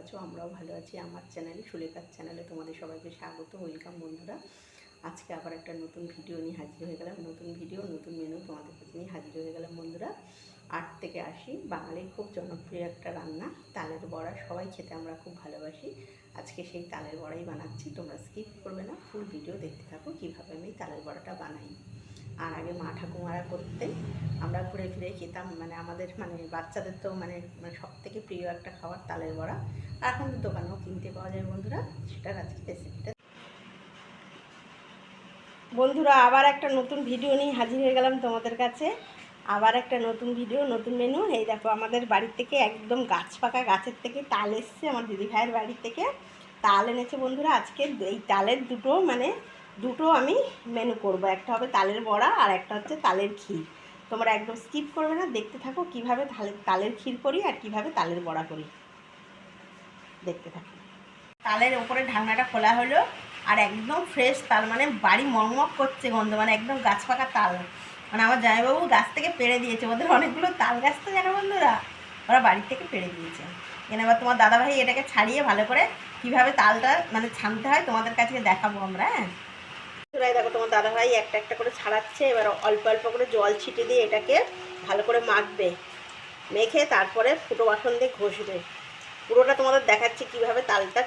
আছো, আমরাও ভালো আছি। আমার চ্যানেলে সুলেখার চ্যানেলে তোমাদের সবাইকে স্বাগত ওয়েলকাম বন্ধুরা। আজকে আবার একটা নতুন ভিডিও নিয়ে হাজির হয়ে গেলাম। নতুন ভিডিও নতুন মেনু তোমাদের কাছে নিয়ে হাজির হয়ে গেলাম বন্ধুরা। আট থেকে আসি বাঙালির খুব জনপ্রিয় একটা রান্না, তালের বড়া। সবাই খেতে আমরা খুব ভালোবাসি। আজকে সেই তালের বড়াই বানাচ্ছি, তোমরা স্কিপ করবে না। ফুল ভিডিও দেখতে থাকো কীভাবে আমি তালের বড়াটা বানাই। আর আগে মা ঠাকুমারা করতে আমরা ঘুরে ফিরে খেতাম মানে আমাদের মানে বাচ্চাদের তো মানে মানে সব থেকে প্রিয় একটা খাবার তালের বড়া। আর এখন দোকানেও কিনতে পাওয়া যায় বন্ধুরা, সেটার আজকে রেসিপিটা বন্ধুরা, আবার একটা নতুন ভিডিও নিয়ে হাজির হয়ে গেলাম তোমাদের কাছে। আবার একটা নতুন ভিডিও নতুন মেনু এই দেখো, আমাদের বাড়ির থেকে একদম গাছ পাকা গাছের থেকে তাল এসছে, আমার দিদিভাইয়ের বাড়ির থেকে। তাল এনেছে বন্ধুরা, আজকে এই তালের দুটো মানে দুটো আমি মেনু করব। একটা হবে তালের বড়া আর একটা হচ্ছে তালের ক্ষীর। তোমরা একদম স্কিপ করবে না, দেখতে থাকো কীভাবে তালের তালের ক্ষীর করি আর কীভাবে তালের বড়া করি। দেখতে থাকো। তালের ওপরে ঢাকনাটা খোলা হলো আর একদম ফ্রেশ তাল মানে বাড়ি মগমগ করছে গন্ধ মানে একদম গাছ পাকা তাল। মানে আমার জামাইবাবু গাছ থেকে পেড়ে দিয়েছে, ওদের অনেকগুলো তাল গাছ তো জানো বন্ধুরা? ওরা বাড়ি থেকে পেড়ে দিয়েছে। এখানে আবার তোমার দাদাভাই এটাকে ছাড়িয়ে ভালো করে কীভাবে তালটা মানে ছানতে হয় তোমাদের কাছে দেখাবো আমরা হ্যাঁ? বন্ধুরা, দেখো তোমার দাদাভাই একটা একটা করে ছাড়াচ্ছে এবার অল্প অল্প করে জল ছিটে দিয়ে এটাকে ভালো করে মাখবে মেখে তারপরে ফুটো বাসন দিয়ে ঘষবে। পুরোটা তোমাদের দেখাচ্ছে কীভাবে তালটা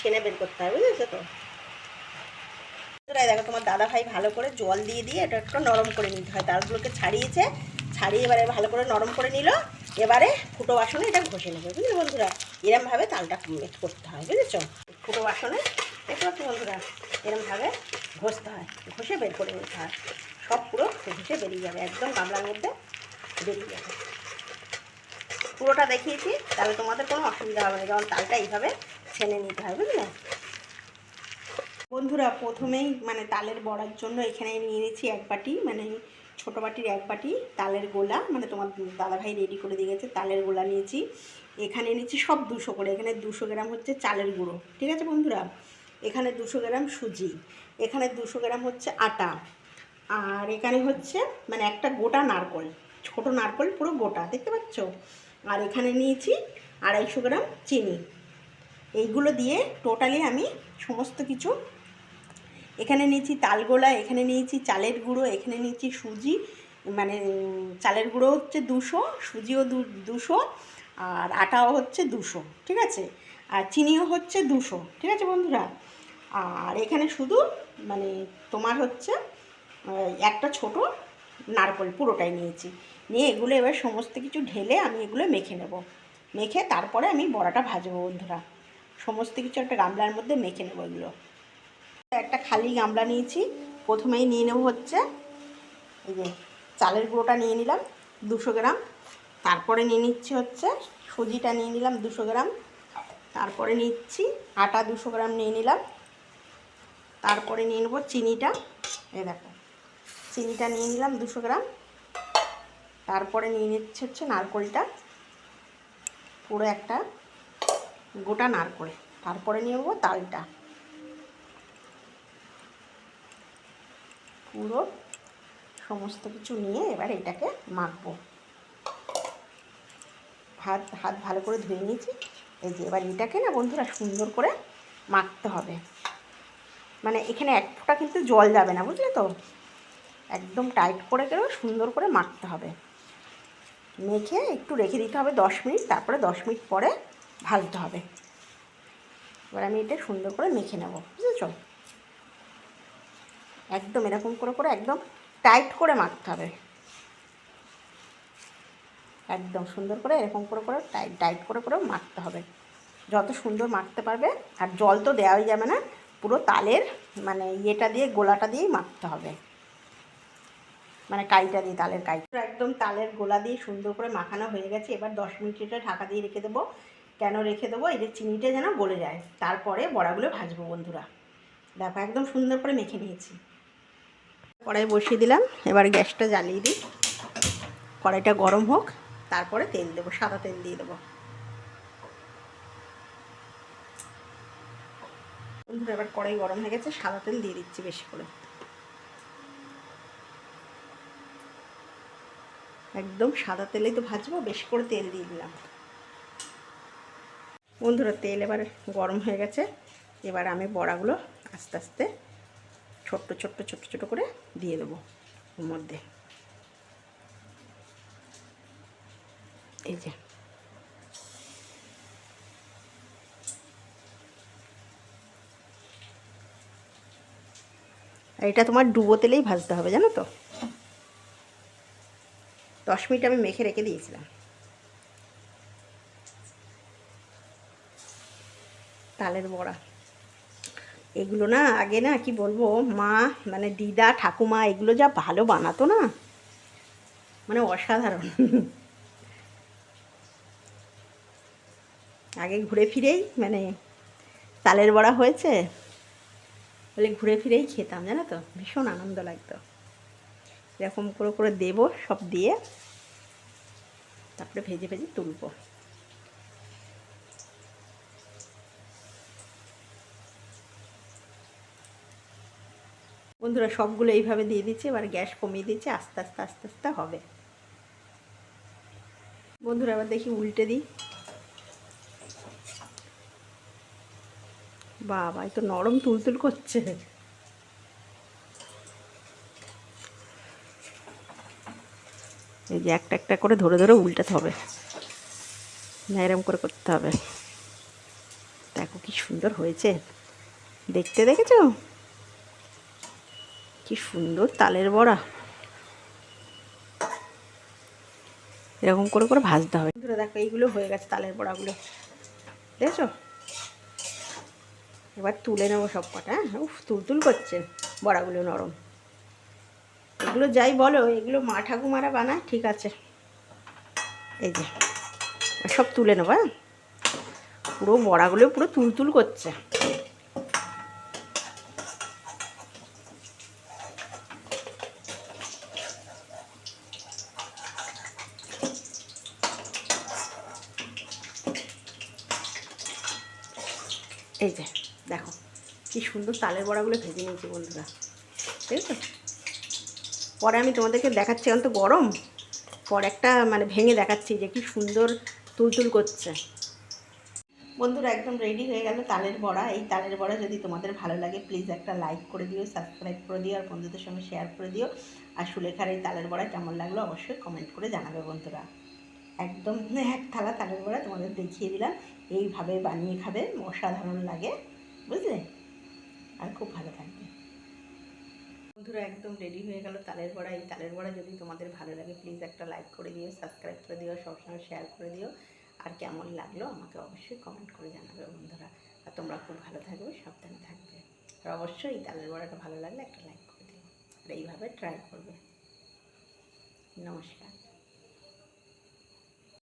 ছেনে বের করতে হয় বুঝেছ তো? দেখো তোমার দাদা ভাই ভালো করে জল দিয়ে দিয়ে এটা একটু নরম করে নিতে হয় তালগুলোকে ছাড়িয়েছে ছাড়িয়ে এবারে ভালো করে নরম করে নিল এবারে ফুটো বাসনে এটা ঘষে নেবে বুঝলি বন্ধুরা? এরমভাবে তালটা করতে হয় বুঝেছ? ফুটো বাসনে দেখতে বন্ধুরা? এরমভাবে ঘষতে হয় ঘষে বের করে নিতে হয় সব পুরো ঘষে বেরিয়ে যাবে, একদম গামলার মধ্যে বেরিয়ে যাবে। পুরোটা দেখিয়েছি, তাহলে তোমাদের কোনো অসুবিধা হবে না, যেমন তালটা এইভাবে ছেনে নিতে হয়, বুঝলে? বন্ধুরা, প্রথমেই মানে তালের বড়ার জন্য এখানে নিয়ে নিয়েছি এক বাটি মানে ছোটো বাটির এক বাটি তালের গোলা মানে তোমার দাদাভাই রেডি করে দিয়ে গেছে, তালের গোলা নিয়েছি। এখানে নিয়েছি সব দুশো করে, এখানে দুশো গ্রাম হচ্ছে চালের গুঁড়ো, ঠিক আছে বন্ধুরা? এখানে দুশো গ্রাম সুজি এখানে দুশো গ্রাম হচ্ছে আটা। আর এখানে হচ্ছে মানে একটা গোটা নারকল, ছোট নারকল পুরো গোটা, দেখতে পাচ্ছ? আর এখানে নিয়েছি আড়াইশো গ্রাম চিনি। এইগুলো দিয়ে টোটালি আমি সমস্ত কিছু, এখানে নিয়েছি তালগোলা, এখানে নিয়েছি চালের গুঁড়ো, এখানে নিয়েছি সুজি মানে চালের গুঁড়ো হচ্ছে দুশো, সুজিও দুশো, আর আটাও হচ্ছে দুশো, ঠিক আছে? আর চিনিও হচ্ছে দুশো, ঠিক আছে বন্ধুরা? আর এখানে শুধু মানে তোমার হচ্ছে একটা ছোট নারকল পুরোটাই নিয়েছি। নিয়ে এগুলো এবার সমস্ত কিছু ঢেলে আমি এগুলো মেখে নেব। মেখে তারপরে আমি বড়াটা ভাজবো বন্ধুরা। সমস্ত কিছু একটা গামলার মধ্যে মেখে নেব এগুলো। একটা খালি গামলা নিয়েছি। প্রথমেই নিয়ে নেব হচ্ছে, এই যে চালের গুঁড়োটা নিয়ে নিলাম, দুশো গ্রাম। তারপরে নিয়ে নিচ্ছি হচ্ছে, সুজিটা নিয়ে নিলাম দুশো গ্রাম। তারপরে নিচ্ছি আটা দুশো গ্রাম নিয়ে নিলাম। তারপরে নিয়ে নেব চিনিটা। এই দেখো, চিনিটা নিয়ে নিলাম দুশো গ্রাম। তারপরে নিয়ে নিচ্ছে হচ্ছে নারকোলটা। পুরো একটা গোটা নারকোল। তারপরে নিয়ে নেব তালটা। পুরো সমস্ত কিছু নিয়ে এবার এটাকে মাখবো। হাত হাত ভালো করে ধুয়ে নিয়েছি। এই যে এবার এটাকে না বন্ধুরা সুন্দর করে মাখতে হবে। মানে এখানে এক ফোঁটা কিন্তু জল যাবে না, বুঝলে তো? একদম টাইট করে গেলেও সুন্দর করে মাখতে হবে। মেখে একটু রেখে দিতে হবে দশ মিনিট, তারপরে দশ মিনিট পরে ভাজতে হবে। এবার আমি এটা সুন্দর করে মেখে নেব, বুঝেছ? একদম এরকম করে করে একদম টাইট করে মাখতে হবে। একদম সুন্দর করে এরকম করে করে টাইট টাইট করে করে মাখতে হবে। যত সুন্দর মাখতে পারবে, আর জল তো দেওয়াই যাবে না পুরো তালের মানে ইয়েটা দিয়ে, গোলাটা দিয়েই মাখতে হবে। মানে কাইটা দিয়ে, তালের কাইটা একদম তালের গোলা দিয়ে সুন্দর করে মাখানো হয়ে গেছে। এবার দশ মিনিট এটা ঢাকা দিয়ে রেখে দেবো। কেন রেখে দেবো? এই যে চিনিটা যেন গলে যায়। তারপরে বড়াগুলো ভাজবো বন্ধুরা। দেখো, একদম সুন্দর করে মেখে নিয়েছি। কড়াই বসিয়ে দিলাম। এবার গ্যাসটা জ্বালিয়ে দিই। কড়াইটা গরম হোক, তারপরে তেল দেবো, সাদা তেল দিয়ে দেবো। বন্ধুরা এবার কড়াই গরম হয়ে গেছে, সাদা তেল দিয়ে দিচ্ছি বেশি করে। একদম সাদা তেলেই তো ভাজবো, বেশি করে তেল দিয়ে দিলাম। বন্ধুরা, তেল এবার গরম হয়ে গেছে। এবার আমি বড়াগুলো আস্তে আস্তে ছোট্ট ছোট্ট ছোট ছোট করে দিয়ে দেবো ওর মধ্যে। এই যে। আর এটা তোমার ডুবো তেলেই ভাজতে হবে, জানো তো? দশ মিনিট আমি মেখে রেখে দিয়েছিলাম। তালের বড়া। এগুলো না, আগে না, কি বলব, মা মানে দিদা, ঠাকুমা, এগুলো যা ভালো বানাতো না মানে অসাধারণ। আগে ঘুরে ফিরেই মানে তালের বড়া হয়েছে বলে ঘুরে ফিরেই খেতাম, জানো তো? ভীষণ আনন্দ লাগতো। এরকম করে করে দেবো সব দিয়ে, তারপরে ভেজে ভেজে তুলবো। বন্ধুরা, সবগুলো এইভাবে দিয়ে দিচ্ছে, এবার গ্যাস কমিয়ে দিচ্ছি, আস্তে আস্তে আস্তে আস্তে হবে। বন্ধুরা আবার দেখি উল্টে দিই। বাবা তো নরম তুলতুল করছে। এই যে একটা একটা করে ধরে ধরে উল্টাতে হবে। না এরম করে করতে হবে। দেখো কি সুন্দর হয়েছে। দেখতে দেখেছ? কি সুন্দর তালের বড়া। এরকম করে করে ভাজতে হবে। দেখো এইগুলো হয়ে গেছে তালের বড়াগুলো। দেখেছ? এবার তুলে নেব সব কটা হ্যাঁ? উফ, তুলতুল করছে বড়াগুলো নরম। এগুলো যাই বলো, এগুলো মা ঠাকুমারা বানায়, ঠিক আছে। এই যে সব তুলে নেব হ্যাঁ? পুরো বড়াগুলো পুরো তুলতুল করছে। এই যে দেখো, কি সুন্দর তালের বড়াগুলো ভেজে নিয়েছি বন্ধুরা। ঠিক আছে পরে আমি তোমাদেরকে দেখাচ্ছি, এখন তো গরম। পর একটা মানে ভেঙে দেখাচ্ছি যে কি সুন্দর তুলতুল করছে। বন্ধুরা, একদম রেডি হয়ে গেল তালের বড়া। এই তালের বড়া যদি তোমাদের ভালো লাগে প্লিজ একটা লাইক করে দিও সাবস্ক্রাইব করে দিও, আর বন্ধুদের সঙ্গে শেয়ার করে দিও। আর সুলেখার এই তালের বড়া কেমন লাগল অবশ্যই কমেন্ট করে জানাবে বন্ধুরা। একদম এক থালা তালের বড়া তোমাদের দেখিয়ে দিলাম। এইভাবে বানিয়ে খাবে, অসাধারণ লাগে। বুঝলে? আর খুব ভালো থাকবে। বন্ধুরা, একদম রেডি হয়ে গেল তালের বড়া। এই তালের বড়া যদি তোমাদের ভালো লাগে প্লিজ একটা লাইক করে দিও সাবস্ক্রাইব করে দিও সবসময় শেয়ার করে দিও। আর কেমন লাগল আমাকে অবশ্যই কমেন্ট করে জানাবে বন্ধুরা। আর তোমরা খুব ভালো থাকবে, সাবধানে থাকবে। আর অবশ্যই এই তালের বড়াটা ভালো লাগলে একটা লাইক করে দিও। আর এইভাবে ট্রাই করবে। নমস্কার।